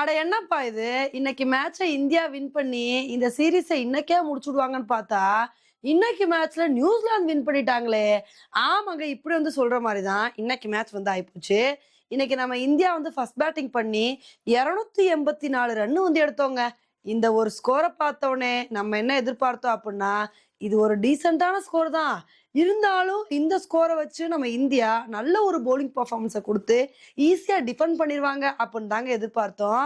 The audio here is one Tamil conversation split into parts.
அட என்னப்பா இது? இன்னைக்கு மேட்சை இந்தியா வின் பண்ணி இந்த சீரீஸை இன்னைக்கே முடிச்சுடுவாங்கன்னு பார்த்தா இன்னைக்கு மேட்ச்ல நியூசிலாந்து வின் பண்ணிட்டாங்களே. ஆமாங்க இப்படி வந்து சொல்ற மாதிரி தான் இன்னைக்கு மேட்ச் வந்து ஆயிப்போச்சு. இன்னைக்கு நம்ம இந்தியா வந்து ஃபர்ஸ்ட் பேட்டிங் பண்ணி இரநூத்தி எண்பத்தி நாலு ரன்னு வந்து எடுத்தோங்க. இந்த ஒரு ஸ்கோரை பார்த்தோன்னே நம்ம என்ன எதிர்பார்த்தோம் அப்படின்னா இது ஒரு டீசெண்டான ஸ்கோர் தான். இருந்தாலும் இந்த ஸ்கோரை வச்சு நம்ம இந்தியா நல்ல ஒரு போலிங் பர்ஃபார்மன்ஸை கொடுத்து ஈஸியாக டிஃபெண்ட் பண்ணிடுவாங்க அப்படின்னு தாங்க எதிர்பார்த்தோம்.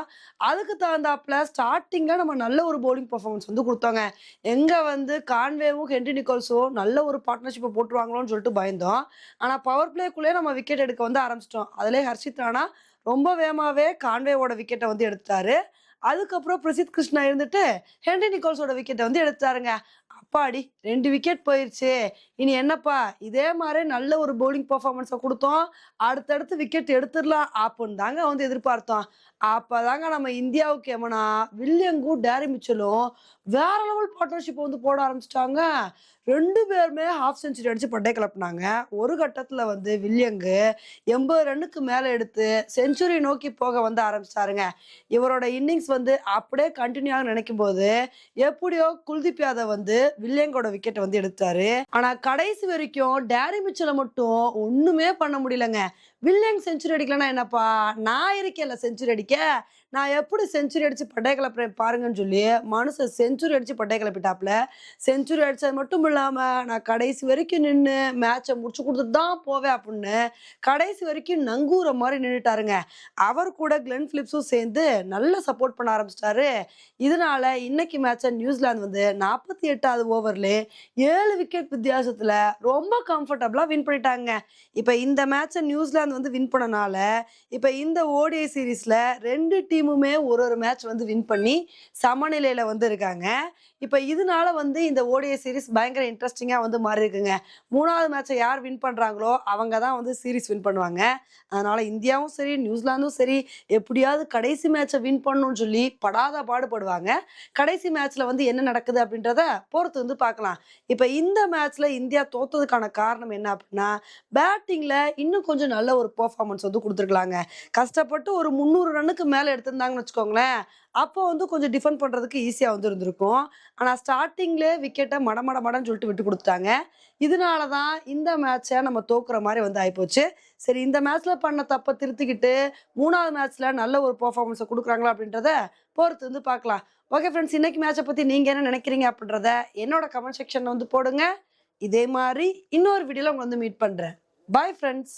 அதுக்கு தகுந்தாப்புல ஸ்டார்டிங்கில் நம்ம நல்ல ஒரு போலிங் பர்ஃபார்மன்ஸ் வந்து கொடுத்தோங்க. எங்கே வந்து கான்வேவும் ஹென்ரி நிக்கோல்ஸும் நல்ல ஒரு பார்ட்னர்ஷிப்பை போட்டுருவாங்களோன்னு சொல்லிட்டு பயந்தோம். ஆனால் பவர் பிளேக்குள்ளே நம்ம விக்கெட் எடுக்க வந்து ஆரம்பிச்சிட்டோம். அதுலேயே ஹர்ஷித் ராணா ரொம்ப வேகமாகவே கான்வேவோட விக்கெட்டை வந்து எடுத்தாரு அதுக்கப்புறம் பிரசித் கிருஷ்ணா இருந்துட்டு ஹென்ரி நிக்கோல்ஸோட விக்கெட்டை வந்து எடுத்தாருங்க அப்பாடி ரெண்டு விக்கெட் போயிருச்சு. இனி என்னப்பா? இதே மாதிரி நல்ல ஒரு பவுலிங் பர்ஃபார்மன்ஸை கொடுத்தோம். அடுத்தடுத்து விக்கெட் எடுத்துடலாம் அப்படின்னு தாங்க வந்து எதிர்பார்த்தோம். அப்போதாங்க நம்ம இந்தியாவுக்கு எமனா வில்லியங்கும் டேரி மிச்சலும் வேற லெவல் பார்ட்னர்ஷிப் வந்து போட ஆரம்பிச்சிட்டாங்க. ரெண்டு பேருமே ஹாஃப் செஞ்சுரி அடிச்சு பட்டை கிளப்புனாங்க. ஒரு கட்டத்தில் வந்து வில்லியங்கு எண்பது ரன்னுக்கு மேலே எடுத்து செஞ்சுரி நோக்கி போக வந்து ஆரம்பிச்சாருங்க இவரோட இன்னிங்ஸ் வந்து அப்படியே கண்டினியூ ஆக நினைக்கும் போது எப்படியோ குல்தீப் யாதவ் வந்து வில்லியங்கோட விக்கெட்டை வந்து எடுத்தாரு. ஆனா கடைசி வரைக்கும் டேரி மிச்சலை மட்டும் ஒண்ணுமே பண்ண முடியலங்க. வில்லியம் செஞ்சுரி அடிக்கலன்னா என்னப்பா? நான் இருக்கேன்ல செஞ்சுரி அடிக்க. நான் எப்படி செஞ்சுரி அடிச்சு பட்டை கிளப்புறேன் பாருங்கன்னு சொல்லி மனுஷன் செஞ்சுரி அடித்து பட்டை கிளப்பிட்டாப்புல. செஞ்சுரி அடித்தது மட்டும் இல்லாமல் நான் கடைசி வரைக்கும் நின்று மேட்சை முடிச்சு கொடுத்துட்டு தான் போவேன் அப்படின்னு கடைசி வரைக்கும் நங்கூற மாதிரி நின்றுட்டாருங்க அவர் கூட கிளென் ஃபிலிப்ஸும் சேர்ந்து நல்ல சப்போர்ட் பண்ண ஆரம்பிச்சிட்டாரு. இதனால இன்னைக்கு மேட்சை நியூசிலாந்து வந்து நாற்பத்தி எட்டாவது ஓவரில் ஏழு விக்கெட் வித்தியாசத்தில் ரொம்ப கம்ஃபர்டபுளாக வின் பண்ணிட்டாங்க. இப்போ இந்த மேட்சை நியூசிலாந்து வந்து வின் பண்ணனால இப்போ இந்த ஓடிஐ சீரீஸில் ரெண்டு டீமுமே ஒரு ஒரு மேட்ச் வந்து வின் பண்ணி சமநிலையில் வந்து இருக்காங்க. இப்போ இதனால வந்து இந்த ஓடிஐ சீரிஸ் பயங்கர இன்ட்ரெஸ்டிங்காக வந்து மாறி இருக்குங்க. மூணாவது மேட்சை யார் வின் பண்ணுறாங்களோ அவங்க தான் வந்து சீரிஸ் வின் பண்ணுவாங்க. அதனால் இந்தியாவும் சரி நியூசிலாந்தும் சரி எப்படியாவது கடைசி மேட்சை வின் பண்ணணும்னு சொல்லி படாத பாடுபடுவாங்க. கடைசி மேட்ச்சில் வந்து என்ன நடக்குது அப்படின்றத பொறுத்து வந்து பார்க்கலாம். இப்போ இந்த மேட்ச்சில் இந்தியா தோத்ததுக்கான காரணம் என்ன அப்படின்னா பேட்டிங்கில் இன்னும் கொஞ்சம் நல்ல ஒரு ஒரு பெர்ஃபார்மன்ஸ் வந்து கொடுத்துருக்கலாங்க. கஷ்டப்பட்டு ஒரு முந்நூறு ரன்னுக்கு மேலே எடுத்திருந்தாங்கன்னு வச்சுக்கோங்களேன் அப்போ வந்து கொஞ்சம் டிஃபெண்ட் பண்ணுறதுக்கு ஈஸியாக வந்து இருந்திருக்கும். ஆனால் ஸ்டார்டிங்லேயே விக்கெட்டை மட மடன்னு சொல்லிட்டு விட்டு கொடுத்துட்டாங்க. இதனால தான் இந்த மேட்சை நம்ம தோக்குற மாதிரி வந்து ஆகிப்போச்சு சரி இந்த மேட்ச்சில் பண்ண தப்பை திருத்திக்கிட்டு மூணாவது மேட்ச்சில் நல்ல ஒரு பர்ஃபார்மன்ஸை கொடுக்குறாங்களா அப்படின்றத பொறுத்து வந்து பார்க்கலாம். ஓகே ஃப்ரெண்ட்ஸ் இன்றைக்கி மேட்சை பற்றி நீங்கள் என்ன நினைக்கிறீங்க அப்படின்றத என்னோட கமெண்ட் செக்ஷனில் வந்து போடுங்க. இதே மாதிரி இன்னொரு வீடியோவில் உங்களை வந்து மீட் பண்ணுறேன் பாய் ஃப்ரெண்ட்ஸ்